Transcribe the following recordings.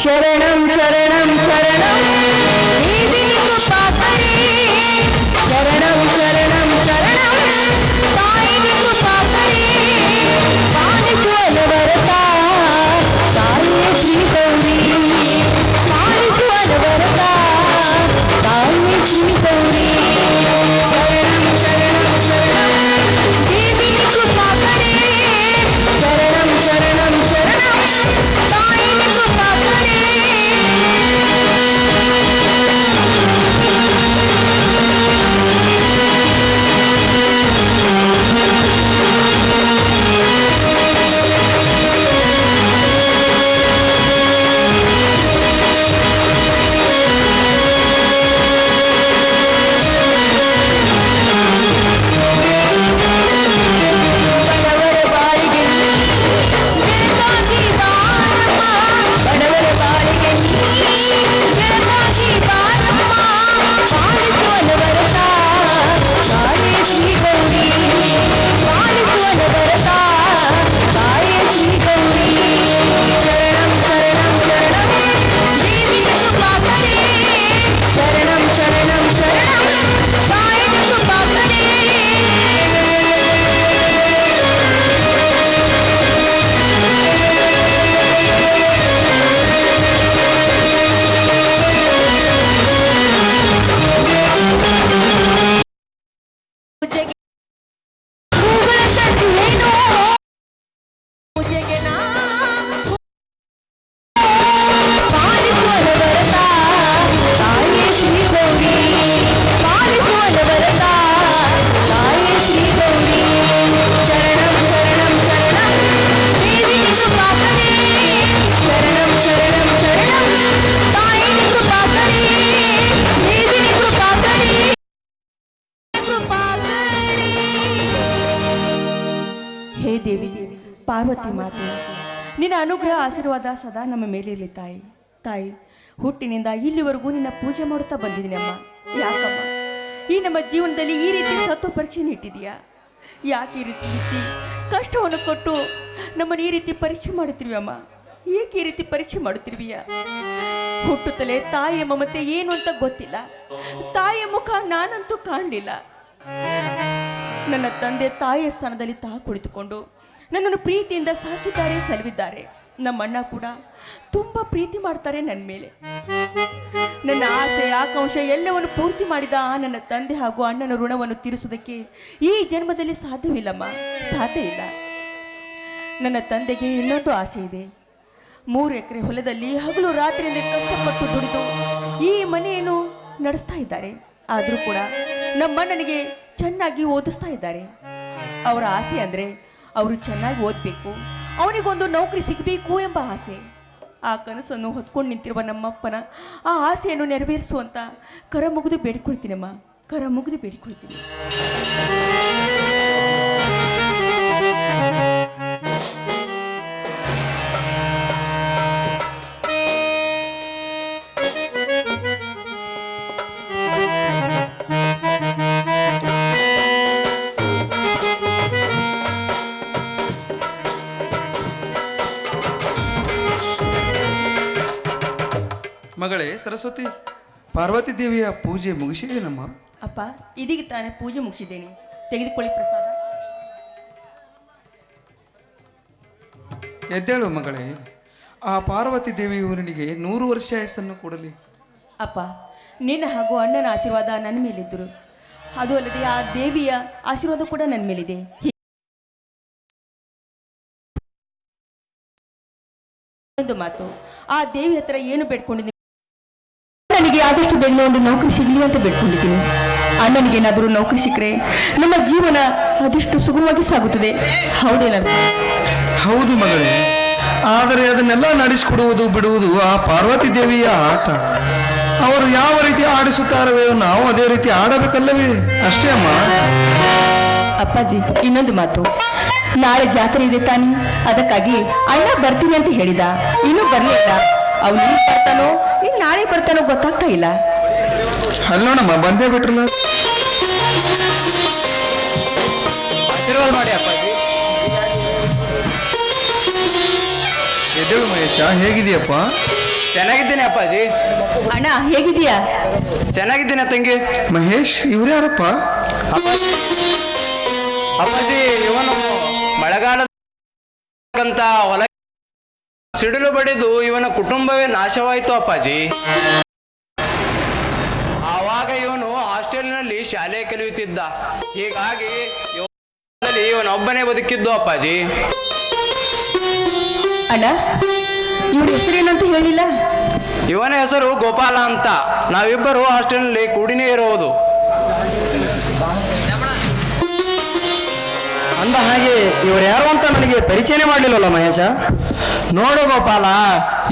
Share Parvati ಮಾತೆ, ನಿನ್ನ ಅನುಗ್ರಹ ಆಶೀರ್ವಾದ ಸದಾ ನಮ್ಮ ಮೇಲಿರಲಿ ತಾಯಿ. ತಾಯಿ, ಹುಟ್ಟಿನಿಂದ ಇಲ್ಲಿವರೆಗೂ ನಿನ್ನ ಪೂಜೆ ಮಾಡುತ್ತಾ ಬಂದಿದ್ದೀನಿ ಅಮ್ಮ. ಯಾಕಮ್ಮ? ಈ ನಮ್ಮ ಜೀವನದಲ್ಲಿ ಈ ರೀತಿ ಸತ್ವ ಪರೀಕ್ಷೆ ಇಟ್ಟಿದೆಯಾ ಯಾಕೆ ಈ ರೀತಿ ಕಷ್ಟವನ್ನು ಕೊಟ್ಟು ನಮ್ಮನ್ನು ಈ ರೀತಿ ಪರೀಕ್ಷೆ ಮಾಡುತ್ತಿರುವ ಅಮ್ಮ. ಏಕೆ ಈ ರೀತಿ ಪರೀಕ್ಷೆ ಮಾಡುತ್ತಿರುವಿಯ? ಹುಟ್ಟುತ್ತಲೇ ತಾಯಿಯ ಮಮತೆ ಏನು ಅಂತ ಗೊತ್ತಿಲ್ಲ. ತಾಯಿಯ ಮುಖ ನಾನಂತೂ ಕಾಣಲಿಲ್ಲ. ನನ್ನ ತಂದೆ ತಾಯಿಯ ಸ್ಥಾನದಲ್ಲಿ ತಾ ಕುಳಿತುಕೊಂಡು ನನ್ನನ್ನು ಪ್ರೀತಿಯಿಂದ ಸಾಕಿದ್ದಾರೆ ಸಲುವಿದ್ದಾರೆ ನಮ್ಮಣ್ಣ ಕೂಡ ತುಂಬ ಪ್ರೀತಿ ಮಾಡ್ತಾರೆ ನನ್ನ ಮೇಲೆ. ನನ್ನ ಆಸೆ, ಆಕಾಂಕ್ಷ ಎಲ್ಲವನ್ನು ಪೂರ್ತಿ ಮಾಡಿದ ನನ್ನ ತಂದೆ ಹಾಗೂ ಅಣ್ಣನ ಋಣವನ್ನು ತೀರಿಸುವುದಕ್ಕೆ ಈ ಜನ್ಮದಲ್ಲಿ ಸಾಧ್ಯವಿಲ್ಲಮ್ಮ. ಸಾಧ್ಯ ಇಲ್ಲ. ನನ್ನ ತಂದೆಗೆ ಇನ್ನೊಂದು ಆಸೆ ಇದೆ. ಮೂರು ಎಕರೆ ಹೊಲದಲ್ಲಿ ಹಗಲು ರಾತ್ರಿಯಿಂದ ಕಷ್ಟಪಟ್ಟು ದುಡಿದು ಈ ಮನೆಯನ್ನು ನಡೆಸ್ತಾ ಇದ್ದಾರೆ. ಆದರೂ ಕೂಡ ನಮ್ಮಣ್ಣನಿಗೆ ಚೆನ್ನಾಗಿ ಓದಿಸ್ತಾ ಇದ್ದಾರೆ. ಅವರ ಆಸೆ ಅಂದರೆ ಅವರು ಚೆನ್ನಾಗಿ ಓದಬೇಕು. ಅವನಿಗೊಂದು ನೌಕರಿ ಸಿಗಬೇಕು ಎಂಬ ಆಸೆ. ಆ ಕನಸನ್ನು ಹೊತ್ಕೊಂಡು ನಿಂತಿರುವ ನಮ್ಮಪ್ಪನ ಆ ಆಸೆಯನ್ನು ನೆರವೇರಿಸುವಂತ ಕರ ಮುಗಿದು ಬೇಡಿಕೊಳ್ತೀನಮ್ಮ. ಕರ ಮುಗಿದು ಬೇಡಿಕೊಳ್ತೀನಿ. ಸರಸ್ವತಿ ಪಾರ್ವತಿ ದೇವಿಯ ಪೂಜೆ ಮುಗಿಸಿದೇನಮ್ಮ? ಅಪ್ಪ ಇದೀಗ ತಾನೇ ಪೂಜೆ ಮುಗಿಸಿದ್ದೇನೆ. ತೆಗೆದುಕೊಳ್ಳಿ ಪ್ರಸಾದ. ಎದ್ದೇಳು ಮಗಳೇ ಆ ಪಾರ್ವತಿ ದೇವಿಯು ನಿನಗೆ ನೂರು ವರ್ಷ ಆಯಸ್ಸನ್ನು ಕೊಡಲಿ. ಅಪ್ಪ ನಿನ್ನ ಹಾಗೂ ಅಣ್ಣನ ಆಶೀರ್ವಾದ ನನ್ನ ಮೇಲಿದ್ದರು. ಅದು ಅಲ್ಲದೆ ಆ ದೇವಿಯ ಆಶೀರ್ವಾದ ಕೂಡ ನನ್ನ ಮೇಲಿದೆ. ಒಂದು ಮಾತು ಆ ದೇವಿ ಹತ್ರ ಏನು ಬೇಡ್ಕೊಂಡಿದ್ದೀನಿ ನನಗೆ ಆದಷ್ಟು ಬೇಗ ಒಂದು ನೌಕರಿ ಸಿಗಲಿ ಅಂತ ಬೇಡ್ಕೊಂಡಿದ್ದೀನಿ. ಅಣ್ಣನಿಗೇನಾದರೂ ನೌಕರಿ ಸಿಕ್ಕರೆ ನಮ್ಮ ಜೀವನ ಅದಷ್ಟು ಸುಗಮವಾಗಿ ಸಾಗುತ್ತದೆ. ಹೌದೇನಪ್ಪ ಹೌದು ಮಗಳೇ. ಆದರೆ ಅದನ್ನೆಲ್ಲ ನಡೆಸಿಕೊಡುವುದು ಬಿಡುವುದು ಆ ಪಾರ್ವತಿ ದೇವಿಯ ಆಟ. ಅವರು ಯಾವ ರೀತಿ ಆಡಿಸುತ್ತಾರವೇ ನಾವು ಅದೇ ರೀತಿ ಆಡಬೇಕಲ್ಲವೇ? ಅಷ್ಟೇ ಅಮ್ಮ. ಅಪ್ಪಾಜಿ ಇನ್ನೊಂದು ಮಾತು. ನಾಳೆ ಜಾತ್ರೆ ಇದೆ ತಾನೆ. ಅದಕ್ಕಾಗಿ ಅಣ್ಣ ಬರ್ತೀನಿ ಅಂತ ಹೇಳಿದ. ಇನ್ನೂ ಬರಲಿಲ್ಲ ಅವನು ಬರ್ತಾನೋ? ಇನ್ನು ನಾಳೆ ಬರ್ತಾನೋ ಗೊತ್ತಾಗ್ತಾ ಇಲ್ಲ. ಅಲ್ಲೋಣಮ್ಮ ಬಂದೇ ಬಿಟ್ರಲ್ಲ? ಆಶೀರ್ವಾದ ಮಾಡಿ ಅಪ್ಪಾಜಿ. ಎದ್ದೇಳು ಮಹೇಶ ಹೇಗಿದೆಯಪ್ಪ ಚೆನ್ನಾಗಿದ್ದೀನಿ ಅಪ್ಪಾಜಿ. ಅಣ್ಣ ಹೇಗಿದೀಯಾ ಚೆನ್ನಾಗಿದ್ದೀನಿ ತಂಗಿ. ಮಹೇಶ್ ಇವ್ರ್ಯಾರಪ್ಪ ಅಪ್ಪಾಜಿ ಇವನು ಮಳೆಗಾಲಕ್ಕಂತ ಹೊಲ ಸಿಡಿಲು ಬಡಿದು ಇವನ ಕುಟುಂಬವೇ ನಾಶವಾಯಿತು ಅಪ್ಪಾಜಿ. ಆವಾಗ ಇವನು ಹಾಸ್ಟೆಲ್ನಲ್ಲಿ ಶಾಲೆ ಕಲಿಯುತ್ತಿದ್ದ. ಹೀಗಾಗಿ ಇವ- ಇವನೊಬ್ಬನೇ ಬದುಕಿದ್ದು ಅಪ್ಪಾಜಿ. ಅಣ್ಣ ಇವನ ಹೆಸರೇನಂತ ಹೇಳಿಲ್ಲ? ಇವನ ಹೆಸರು ಗೋಪಾಲ ಅಂತ. ನಾವಿಬ್ಬರು ಹಾಸ್ಟೆಲ್ನಲ್ಲಿ ಕೂಡಿನೇ ಇರುವುದು ಅಂದ ಹಾಗೆ ಇವರು ಯಾರು ಅಂತ ನನಗೆ ಪರಿಚಯನೇ ಮಾಡಲಿಲ್ಲಲ್ಲ ಮಹೇಶ? ನೋಡು ಗೋಪಾಲ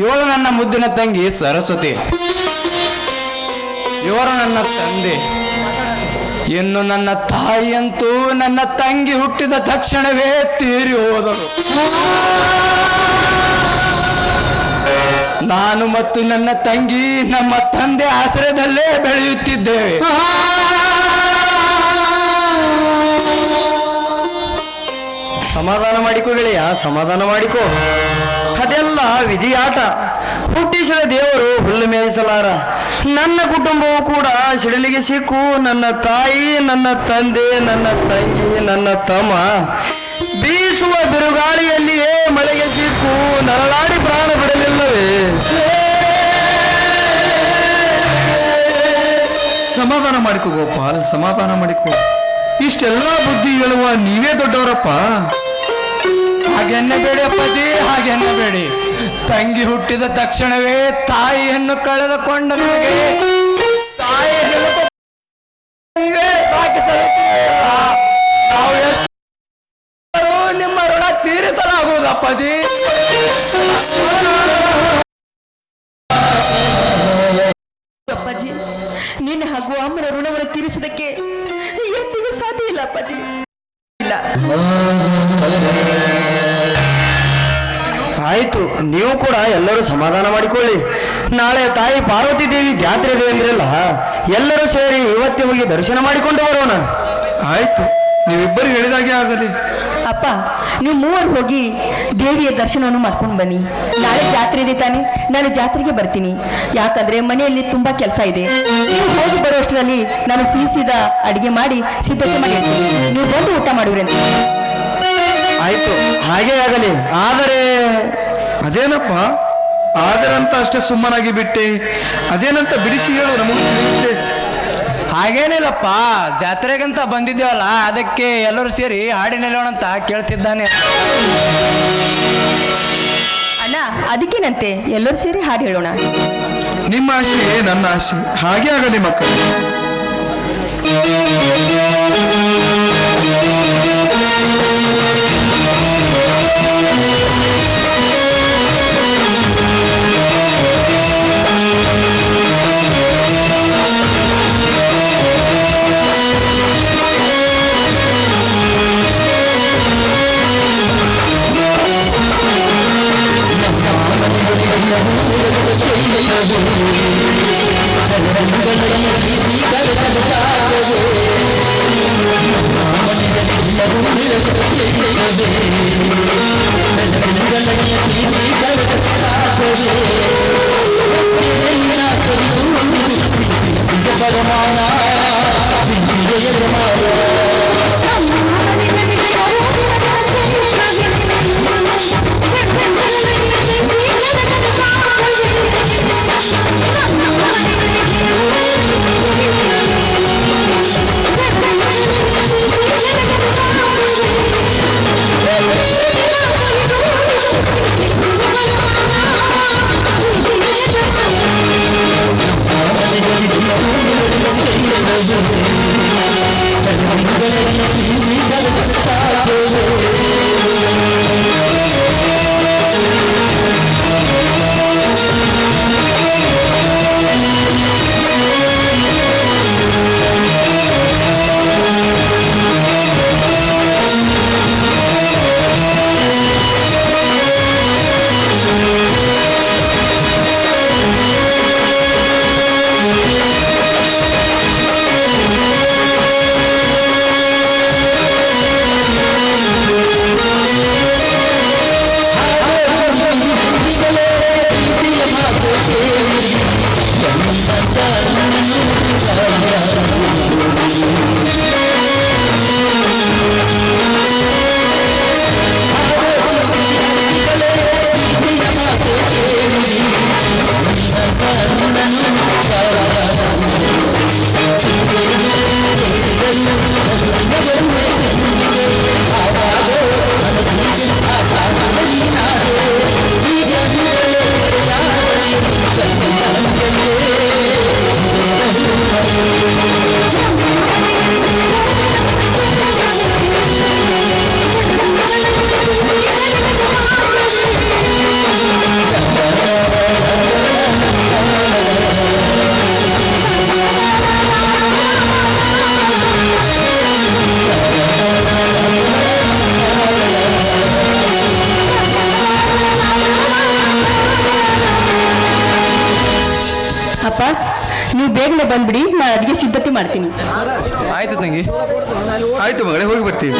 ಇವಳು ನನ್ನ ಮುದ್ದಿನ ತಂಗಿ ಸರಸ್ವತಿ. ಇವರು ನನ್ನ ತಂದೆ. ಇನ್ನು ನನ್ನ ತಾಯಿಯಂತೂ ನನ್ನ ತಂಗಿ ಹುಟ್ಟಿದ ತಕ್ಷಣವೇ ತೀರಿ ಹೋದರು ನಾನು ಮತ್ತು ನನ್ನ ತಂಗಿ ನಮ್ಮ ತಂದೆ ಆಶ್ರಯದಲ್ಲೇ ಬೆಳೆಯುತ್ತಿದ್ದೇವೆ. ಸಮಾಧಾನ ಮಾಡಿಕೋ ಗೆಳೆಯ, ಸಮಾಧಾನ ಮಾಡಿಕೋ. ಅದೆಲ್ಲ ವಿಧಿಯಾಟ. ಹುಟ್ಟಿಸಿದ ದೇವರು ಹುಲ್ಲು ಮೇಯಿಸಲಾರ. ನನ್ನ ಕುಟುಂಬವು ಕೂಡ ಸಿಡಿಲಿಗೆ ಸಿಕ್ಕು. ನನ್ನ ತಾಯಿ, ನನ್ನ ತಂದೆ, ನನ್ನ ತಂಗಿ, ನನ್ನ ತಮ್ಮ. ಬೀಸುವ ಬಿರುಗಾಳಿಯಲ್ಲಿಯೇ ಮಳೆಗೆ ಸಿಕ್ಕು. ನರಳಾಡಿ ಪ್ರಾಣ ಬಿಡಲಿಲ್ಲವೇ. ಸಮಾಧಾನ ಮಾಡಿಕೋ ಗೋಪಾಲ್, ಸಮಾಧಾನ ಮಾಡಿಕೋ. ಇಷ್ಟೆಲ್ಲ ಬುದ್ಧಿ ಹೇಳುವ ನೀವೇ ದೊಡ್ಡವರಪ್ಪ. ಹಾಗೆನ್ನಬೇಡಿ ಅಪ್ಪಾಜಿ ಹಾಗೆನ್ನಬೇಡಿ ತಂಗಿ ಹುಟ್ಟಿದ ತಕ್ಷಣವೇ ತಾಯಿಯನ್ನು ಕಳೆದುಕೊಂಡ ನನಗೆ ತಾಯಿ ನಿಮ್ಮ ಋಣ ತೀರಿಸಲಾಗುವುದು ಅಪ್ಪಾಜಿ? ಅಪ್ಪಾಜಿ, ನಿನ್ನ ಹಾಗೂ ಅಮ್ಮನ ಋಣವನ್ನು ತೀರಿಸುವುದಕ್ಕೆ ಕೂಡ ಎಲ್ಲರೂ ಸಮಾಧಾನ ಮಾಡಿಕೊಳ್ಳಿ. ನಾಳೆ ತಾಯಿ ಪಾರ್ವತಿ ದೇವಿ ಜಾತ್ರೆ ಇದೆ ಅಂದ್ರಲ್ಲ ಎಲ್ಲರೂ ಸೇರಿ ಇವತ್ತೇ ಹೋಗಿ ದರ್ಶನ ಮಾಡಿಕೊಂಡು ಬರೋಣ. ಆಯ್ತು ನೀವಿಬ್ಬರು ಹೇಳಿದಾಗೆ ಆಗಲಿ. ಅಪ್ಪ ನೀವು ಮೂವರು ಹೋಗಿ ದೇವಿಯ ದರ್ಶನವನ್ನು ಮಾಡ್ಕೊಂಡು ಬನ್ನಿ. ನಾಳೆ ಜಾತ್ರೆ ಇದೆ ತಾನೆ ನಾನು ಜಾತ್ರೆಗೆ ಬರ್ತೀನಿ. ಯಾಕಂದ್ರೆ ಮನೆಯಲ್ಲಿ ತುಂಬಾ ಕೆಲಸ ಇದೆ. ನೀವು ಹೋಗಿ ಬರುವಷ್ಟರಲ್ಲಿ ನಾನು ಸಿಹಿಸಿದ ಅಡಿಗೆ ಮಾಡಿ ಸಿದ್ಧತೆ ಮಾಡಿ. ನೀವು ಬಂದು ಊಟ ಮಾಡುವ್ರಿ ಅಂತ. ಆಯ್ತು ಹಾಗೇ ಆಗಲಿ. ಆದರೆ ಅದೇನಪ್ಪ? ಆದರಂತ ಅಷ್ಟೇ ಸುಮ್ಮನಾಗಿ ಬಿಟ್ಟೆ. ಅದೇನಂತ ಬಿಡಿಸಿ ಹೇಳು ನಮಗೂ ತಿಳಿಯುತ್ತೆ. ಹಾಗೇನಿಲ್ಲಪ್ಪ ಜಾತ್ರೆಗಂತ ಬಂದಿದ್ದೇವಲ್ಲ ಅದಕ್ಕೆ ಎಲ್ಲರೂ ಸೇರಿ ಹಾಡಿ ನಿಲ್ಲೋಣ ಅಂತ ಕೇಳ್ತಿದ್ದಾನೆ. ಅಣ್ಣ ಅದಕ್ಕೇನಂತೆ? ಎಲ್ಲರೂ ಸೇರಿ ಹಾಡು ಹೇಳೋಣ. ನಿಮ್ಮ ಆಶೆ ನನ್ನ ಆಶೆ. ಹಾಗೆ ಆಗಲಿ ಮಕ್ಕಳು ಿ. ಬಂದ್ಬಿಡಿ ನಾನು ಅಡುಗೆ ಸಿದ್ಧತೆ ಮಾಡ್ತೀನಿ. ಆಯ್ತು ತಂಗಿ. ಆಯ್ತು ಮಗಳೇ ಹೋಗಿ ಬರ್ತೀವಿ.